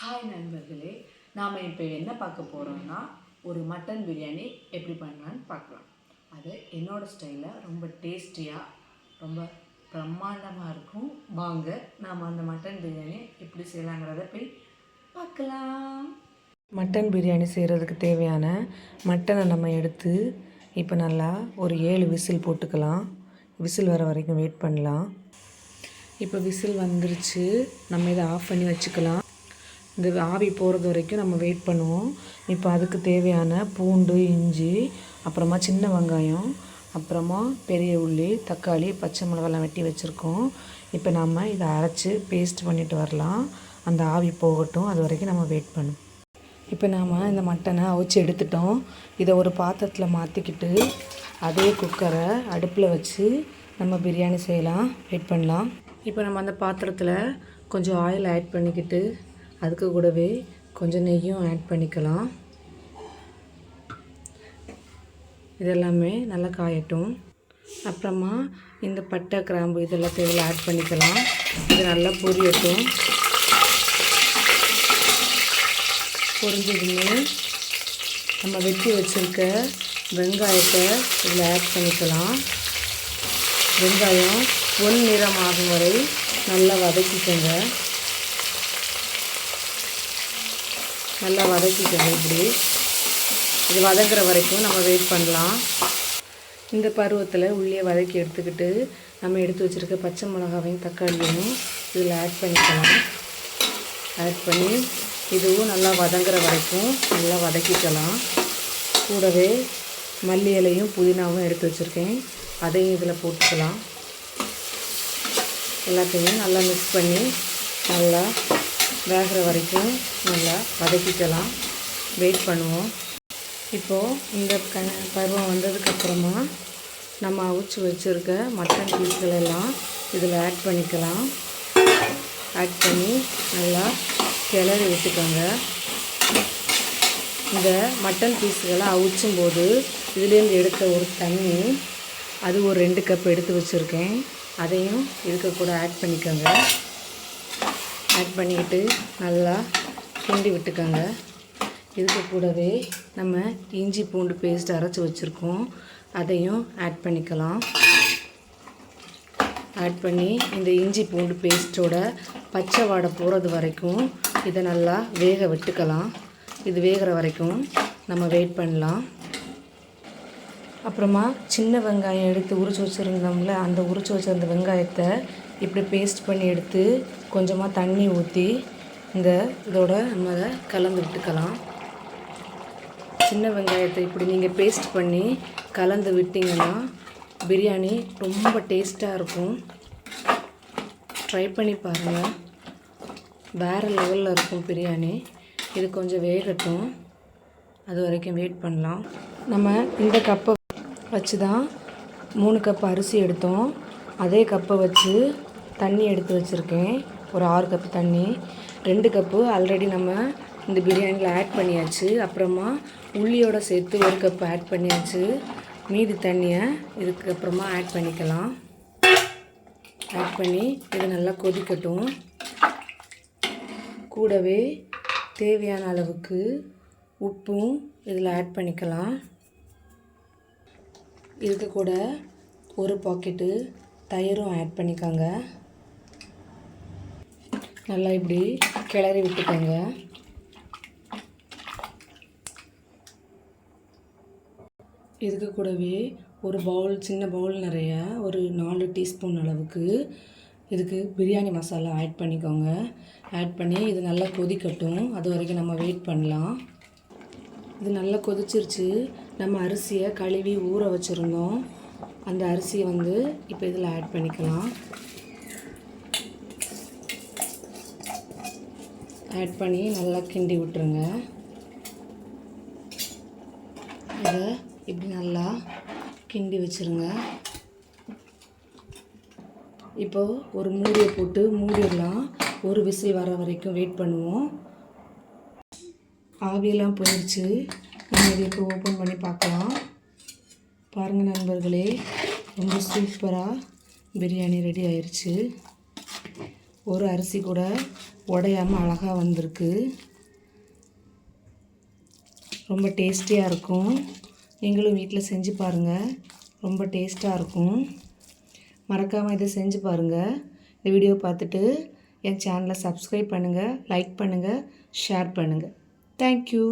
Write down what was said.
Hi நண்பர்களே. நாம் இப்போ என்ன பார்க்க போகிறோம்னா ஒரு மட்டன் பிரியாணி எப்படி பண்ணலான்னு பார்க்கலாம். அது என்னோடய ஸ்டைலில் ரொம்ப டேஸ்டியாக ரொம்ப பிரம்மாண்டமாக இருக்கும். வாங்க நாம் அந்த மட்டன் பிரியாணி எப்படி செய்யலாங்கிறத போய் பார்க்கலாம். மட்டன் பிரியாணி செய்கிறதுக்கு தேவையான மட்டனை நம்ம எடுத்து இப்போ நல்லா ஒரு ஏழு விசில் போட்டுக்கலாம். விசில் வர வரைக்கும் வெயிட் பண்ணலாம். இப்போ விசில் வந்துருச்சு. நம்ம இதை ஆஃப் பண்ணி வச்சுக்கலாம். இந்த ஆவி போகிறது வரைக்கும் நம்ம வெயிட் பண்ணுவோம். இப்போ அதுக்கு தேவையான பூண்டு இஞ்சி அப்புறமா சின்ன வெங்காயம் அப்புறமா பெரிய உள்ளி தக்காளி பச்சை மிளகாலாம் வெட்டி வச்சுருக்கோம். இப்போ நம்ம இதை அரைச்சி பேஸ்ட் பண்ணிட்டு வரலாம். அந்த ஆவி போகட்டும். அது வரைக்கும் நம்ம வெயிட் பண்ணுவோம் இப்போ நாம் இந்த மட்டனை அவிச்சு எடுத்துட்டோம். இதை ஒரு பாத்திரத்தில் மாற்றிக்கிட்டு அதே குக்கரை அடுப்பில் வச்சு நம்ம பிரியாணி செய்யலாம். வெயிட் பண்ணலாம். இப்போ நம்ம அந்த பாத்திரத்தில் கொஞ்சம் ஆயில் ஆட் பண்ணிக்கிட்டு அதுக்கு கூடவே கொஞ்சம் நெய்யும் ஆட் பண்ணிக்கலாம். இதெல்லாமே நல்லா காயட்டும். அப்புறமா இந்த பட்டை கிராம்பு இதெல்லாம் தேவையில் ஆட் பண்ணிக்கலாம். இது நல்லா பொரியட்டும். பொரிஞ்சதுமே நம்ம வெட்டி வச்சுருக்க வெங்காயத்தை இதில் ஆட் பண்ணிக்கலாம். வெங்காயம் பொன் நிறம் ஆகும் வரை நல்லா வதக்கிக்கோங்க. நல்லா வதக்கிக்கணும் இப்படி. இது வதங்குற வரைக்கும் நம்ம வெயிட் பண்ணலாம். இந்த பருவத்தில் உள்ளே வதக்கி எடுத்துக்கிட்டு நம்ம எடுத்து வச்சுருக்க பச்சை மிளகாவையும் தக்காளியையும் இதில் ஆட் பண்ணிக்கலாம். ஆட் பண்ணி இதுவும் நல்லா வதங்குற வரைக்கும் நல்லா வதக்கிக்கலாம். கூடவே மல்லி இலையும் புதினாவும் எடுத்து வச்சுருக்கேன். அதையும் இதில் போட்டுக்கலாம். எல்லாத்தையும் நல்லா மிக்ஸ் பண்ணி நல்லா வேகிற வரைக்கும் நல்லா வதக்கிக்கலாம். வெயிட் பண்ணுவோம். இப்போது இந்த க பருவம் வந்ததுக்கப்புறமா நம்ம அவிச்சு வச்சுருக்க மட்டன் பீஸ்கள் எல்லாம் இதில் ஆட் பண்ணிக்கலாம். ஆட் பண்ணி நல்லா கிளறி விட்டுக்கோங்க. இந்த மட்டன் பீஸுகளை அவிச்சும் போது இதுலேருந்து எடுத்த ஒரு தண்ணி அது ஒரு ரெண்டு கப் எடுத்து வச்சுருக்கேன். அதையும் இதுக்கு கூட ஆட் பண்ணிக்கோங்க. ஆட் பண்ணிக்கிட்டு நல்லா கிண்டி விட்டுக்கோங்க. இதுக்கு கூடவே நம்ம இஞ்சி பூண்டு பேஸ்ட் அரைச்சி வச்சுருக்கோம். அதையும் ஆட் பண்ணிக்கலாம். ஆட் பண்ணி இந்த இஞ்சி பூண்டு பேஸ்ட்டோட பச்சை வாடை போகிறது வரைக்கும் இதை நல்லா வேக விட்டுக்கலாம். இது வேகிற வரைக்கும் நம்ம வெயிட் பண்ணலாம். அப்புறமா சின்ன வெங்காயம் எடுத்து உரிச்சு வச்சுருந்தோம்ல அந்த உரிச்சு வச்சிருந்த வெங்காயத்தை இப்படி பேஸ்ட் பண்ணி எடுத்து கொஞ்சமாக தண்ணி ஊற்றி இந்த இதோட நம்ம அதை கலந்து விட்டுக்கலாம். சின்ன வெங்காயத்தை இப்படி நீங்கள் பேஸ்ட் பண்ணி கலந்து விட்டிங்கன்னா பிரியாணி ரொம்ப டேஸ்ட்டாக இருக்கும். ட்ரை பண்ணி பாருங்கள் வேறு லெவலில் இருக்கும் பிரியாணி. இது கொஞ்சம் வேகட்டும். அது வரைக்கும் வெயிட் பண்ணலாம். நம்ம இந்த கப்பை வச்சு தான் மூணு கப் அரிசி எடுத்தோம். அதே கப்பை வச்சு தண்ணி எடுத்து வச்சுருக்கேன். ஒரு ஆறு கப்பு தண்ணி. ரெண்டு கப்பு ஆல்ரெடி நம்ம இந்த பிரியாணியில் ஆட் பண்ணியாச்சு. அப்புறமா உள்ளியோட சேர்த்து ஒரு கப்பு ஆட் பண்ணியாச்சு. மீதி தண்ணியை இதுக்கு அப்புறமா ஆட் பண்ணிக்கலாம். ஆட் பண்ணி இது நல்லா கொதிக்கட்டும். கூடவே தேவையான அளவுக்கு உப்பும் இதில் ஆட் பண்ணிக்கலாம். இதுக்கு கூட ஒரு பாக்கெட்டு தயிரும் ஆட் பண்ணிக்கோங்க. நல்லா இப்படி கிளறி விட்டுக்கோங்க. இதுக்கு கூடவே ஒரு பவுல் சின்ன பவுல் நிறைய ஒரு நாலு டீஸ்பூன் அளவுக்கு இதுக்கு பிரியாணி மசாலா ஆட் பண்ணிக்கோங்க. ஆட் பண்ணி இது நல்லா கொதிக்கட்டும். அது வரைக்கும் நம்ம வெயிட் பண்ணலாம். இது நல்லா கொதிச்சிருச்சு. நம்ம அரிசியை கழுவி ஊற வச்சுருந்தோம். அந்த அரிசியை வந்து இப்போ இதில் ஆட் பண்ணிக்கலாம். ஆட் பண்ணி நல்லா கிண்டி விட்டுருங்க. இதை இப்படி நல்லா கிண்டி வச்சுருங்க. இப்போது ஒரு மூடியை போட்டு மூடிடலாம். ஒரு விசில் வர வரைக்கும் வெயிட் பண்ணுவோம். ஆவியெல்லாம் போயிடுச்சு நம்ம இதை இப்போ ஓப்பன் பண்ணி பார்க்கலாம். பாருங்கள் நண்பர்களே ரொம்ப சூப்பராக பிரியாணி ரெடி ஆயிடுச்சு ஒரு அரிசி கூட உடையாமல் அழகாக வந்திருக்கு. ரொம்ப டேஸ்டியாக இருக்கும். நீங்களும் வீட்டில் செஞ்சு பாருங்கள் ரொம்ப டேஸ்ட்டாக இருக்கும். மறக்காமல் இதை செஞ்சு பாருங்கள் இந்த வீடியோ பார்த்துட்டு என் சேனலை சப்ஸ்கிரைப் பண்ணுங்கள் லைக் பண்ணுங்கள் ஷேர் பண்ணுங்கள் தேங்க்யூ